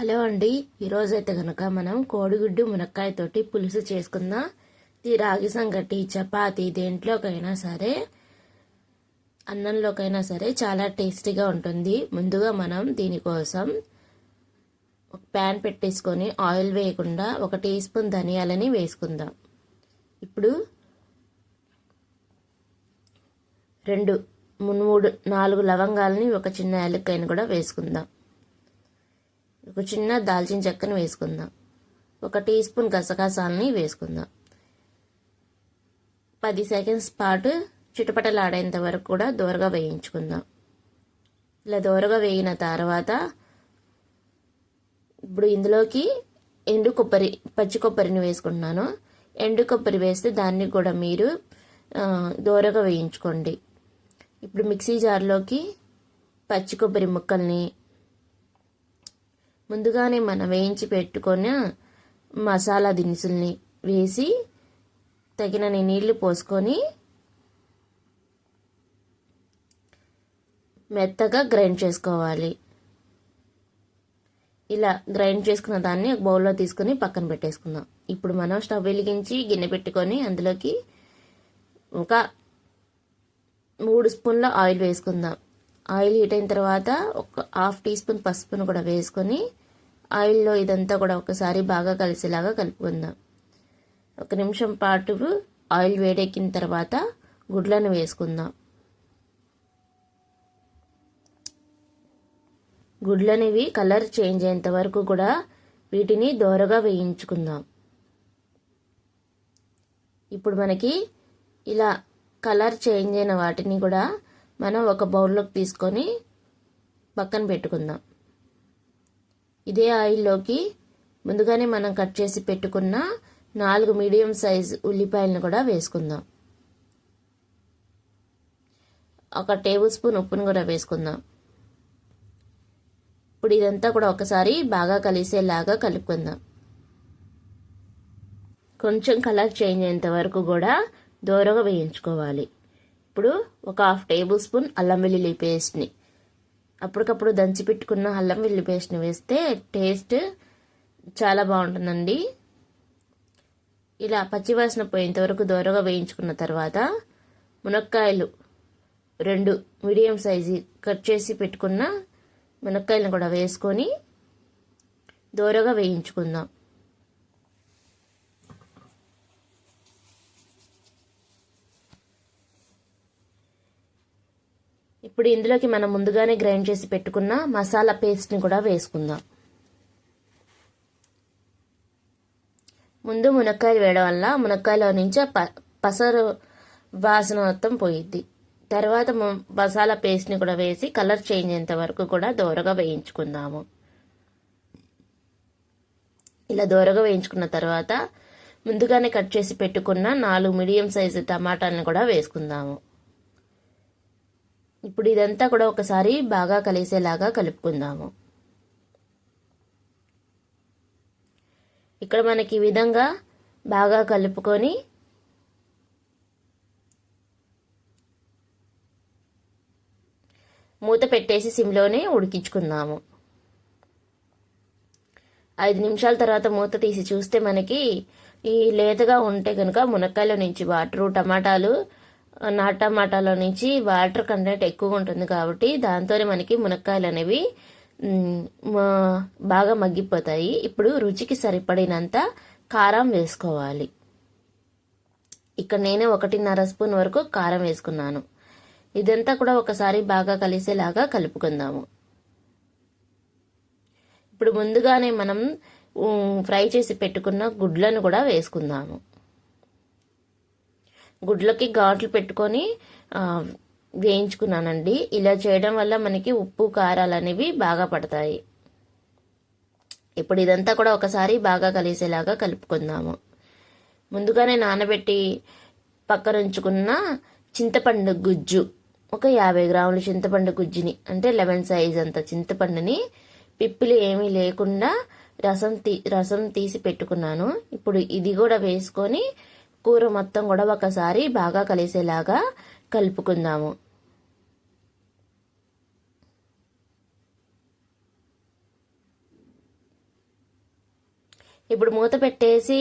Hello అండి. ఈరోజైతే కనుక మనం కోడిగుడ్డు మునక్కాయతోటి పులుసు చేసుకుందాం? ఇది రాగి సంగటి చపాతి దేంట్లోకైనా సరే అన్నంలోకైనా సరే చాలా టేస్టీగా ఉంటుంది. ముందుగా మనం దీనికోసం ఒక ప్యాన్ పెట్టేసుకొని ఆయిల్ వేయకుండా ఒక టీ స్పూన్ ధనియాలని వేసుకుందాం. ఇప్పుడు రెండు మూడు నాలుగు లవంగాలని ఒక చిన్న యాలక్కాయని కూడా వేసుకుందాం. ఒక చిన్న దాల్చిన చెక్కను వేసుకుందాం. ఒక టీ స్పూన్ గసగసాలని వేసుకుందాం. పది సెకండ్స్ పాటు చిటపటలాడేంత వరకు కూడా దూరగా వేయించుకుందాం. ఇలా దూరగా వేగిన తర్వాత ఇప్పుడు ఇందులోకి ఎండు కొబ్బరి పచ్చి కొబ్బరిని వేసుకుంటున్నాను. ఎండు కొబ్బరి వేస్తే దాన్ని కూడా మీరు దూరగా వేయించుకోండి. ఇప్పుడు మిక్సీ జార్లోకి పచ్చి కొబ్బరి ముక్కల్ని ముందుగానే మనం వేయించి పెట్టుకున్న మసాలా దినుసుల్ని వేసి తగినన్ని నీళ్ళు పోసుకొని మెత్తగా గ్రైండ్ చేసుకోవాలి. ఇలా గ్రైండ్ చేసుకున్న దాన్ని ఒక బౌల్లో తీసుకుని పక్కన పెట్టేసుకుందాం. ఇప్పుడు మనం స్టవ్ వెలిగించి గిన్నె పెట్టుకొని అందులోకి ఒక మూడు స్పూన్ల ఆయిల్ వేసుకుందాం. ఆయిల్ హీట్ అయిన తర్వాత ఒక హాఫ్ టీ స్పూన్ పసుపును కూడా వేసుకొని ఆయిల్లో ఇదంతా కూడా ఒకసారి బాగా కలిసేలాగా కలుపుకుందాం. ఒక నిమిషం పాటు ఆయిల్ వేడెక్కిన తర్వాత గుడ్లను వేసుకుందాం. గుడ్లనేవి కలర్ చేంజ్ అయ్యేంత వరకు కూడా వీటిని దోరగా వేయించుకుందాం. ఇప్పుడు మనకి ఇలా కలర్ చేంజ్ అయిన వాటిని కూడా మనం ఒక బౌల్లోకి తీసుకొని పక్కన పెట్టుకుందాం. ఇదే ఆయిల్లోకి ముందుగానే మనం కట్ చేసి పెట్టుకున్న నాలుగు మీడియం సైజ్ ఉల్లిపాయలను కూడా వేసుకుందాం. ఒక టేబుల్ స్పూన్ ఉప్పును కూడా వేసుకుందాం. ఇప్పుడు ఇదంతా కూడా ఒకసారి బాగా కలిసేలాగా కలుపుకుందాం. కొంచెం కలర్ చేంజ్ అయ్యేంత వరకు కూడా దూరగా వేయించుకోవాలి. ఇప్పుడు ఒక హాఫ్ టేబుల్ స్పూన్ అల్లం వెల్లుల్లి పేస్ట్ని. అప్పటికప్పుడు దంచి పెట్టుకున్న అల్లం వెల్లుల్లి పేస్ట్ని వేస్తే టేస్ట్ చాలా బాగుంటుందండి. ఇలా పచ్చివాసన పోయేంతవరకు దూరగా వేయించుకున్న తర్వాత మునక్కాయలు రెండు మీడియం సైజు కట్ చేసి పెట్టుకున్న మునక్కాయలను కూడా వేసుకొని దూరగా వేయించుకుందాం. ఇప్పుడు ఇందులోకి మనం ముందుగానే గ్రైండ్ చేసి పెట్టుకున్న మసాలా పేస్ట్ని కూడా వేసుకుందాం. ముందు మునక్కాయలు వేయడం వల్ల మునక్కాయలో నుంచి ప పసరు వాసన మొత్తం పోయిద్ది. తర్వాత మసాలా పేస్ట్ని కూడా వేసి కలర్ చేంజ్ అయ్యేంత వరకు కూడా దూరగా వేయించుకుందాము. ఇలా దూరగా వేయించుకున్న తర్వాత ముందుగానే కట్ చేసి పెట్టుకున్న నాలుగు మీడియం సైజు టమాటాలను కూడా వేసుకుందాము. ఇప్పుడు ఇదంతా కూడా ఒకసారి బాగా కలిసేలాగా కలుపుకుందాము. ఇక్కడ మనకి ఈ విధంగా బాగా కలుపుకొని మూత పెట్టేసి సిమ్లోనే ఉడికించుకుందాము. ఐదు నిమిషాల తర్వాత మూత తీసి చూస్తే మనకి ఈ లేతగా ఉంటే కనుక మునక్కాయల నుంచి వాటరు టమాటాలు నాటు టమాటాలో నుంచి వాటర్ కంటెంట్ ఎక్కువ ఉంటుంది కాబట్టి దాంతోనే మనకి మునక్కాయలు అనేవి బాగా మగ్గిపోతాయి. ఇప్పుడు రుచికి సరిపడినంత కారం వేసుకోవాలి. ఇక్కడ నేనే ఒకటిన్నర స్పూన్ వరకు కారం వేసుకున్నాను. ఇదంతా కూడా ఒకసారి బాగా కలిసేలాగా కలుపుకుందాము. ఇప్పుడు ముందుగానే మనం ఫ్రై చేసి పెట్టుకున్న గుడ్లను కూడా వేసుకుందాము. గుడ్లకి ఘాట్లు పెట్టుకొని వేయించుకున్నానండి. ఇలా చేయడం వల్ల మనకి ఉప్పు కారాలు అనేవి బాగా పడతాయి. ఇప్పుడు ఇదంతా కూడా ఒకసారి బాగా కలిసేలాగా కలుపుకుందాము. ముందుగానే నానబెట్టి పక్కనుంచుకున్న చింతపండు గుజ్జు. ఒక యాభై గ్రాముల చింతపండు గుజ్జుని అంటే లెమన్ సైజ్ అంత చింతపండుని పిప్పిలు ఏమీ లేకుండా రసం తీ రసం తీసి పెట్టుకున్నాను. ఇప్పుడు ఇది కూడా వేసుకొని కూర మొత్తం కూడా ఒకసారి బాగా కలిసేలాగా కలుపుకుందాము. ఇప్పుడు మూత పెట్టేసి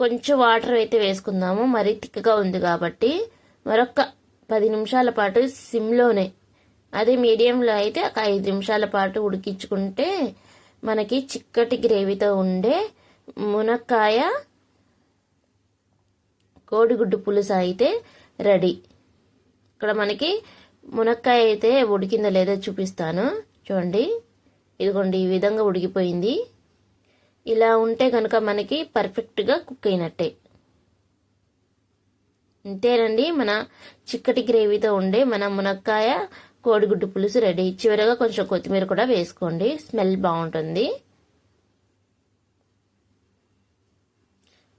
కొంచెం వాటర్ అయితే వేసుకుందాము. మరీ తిక్కగా ఉంది కాబట్టి మరొక పది నిమిషాల పాటు సిమ్లోనే అదే మీడియంలో అయితే ఒక ఐదు నిమిషాల పాటు ఉడికించుకుంటే మనకి చిక్కటి గ్రేవీతో ఉండే మునక్కాయ కోడిగుడ్డు పులుసు అయితే రెడీ. ఇక్కడ మనకి మునక్కాయ అయితే ఉడికిందో లేదో చూపిస్తాను. చూడండి. ఇదిగోండి ఈ విధంగా ఉడికిపోయింది. ఇలా ఉంటే కనుక మనకి పర్ఫెక్ట్గా కుక్ అయినట్టే. అంతేనండి మన చిక్కటి గ్రేవీతో ఉండే మన మునక్కాయ కోడిగుడ్డు పులుసు రెడీ. చివరగా కొంచెం కొత్తిమీర కూడా వేసుకోండి. స్మెల్ బాగుంటుంది.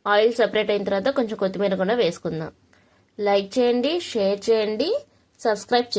ఆయిల్ సపరేట్ అయిన తర్వాత కొంచెం కొత్తిమీర కూడా వేసుకుందాం. లైక్ చేయండి షేర్ చేయండి సబ్స్క్రైబ్ చేయండి.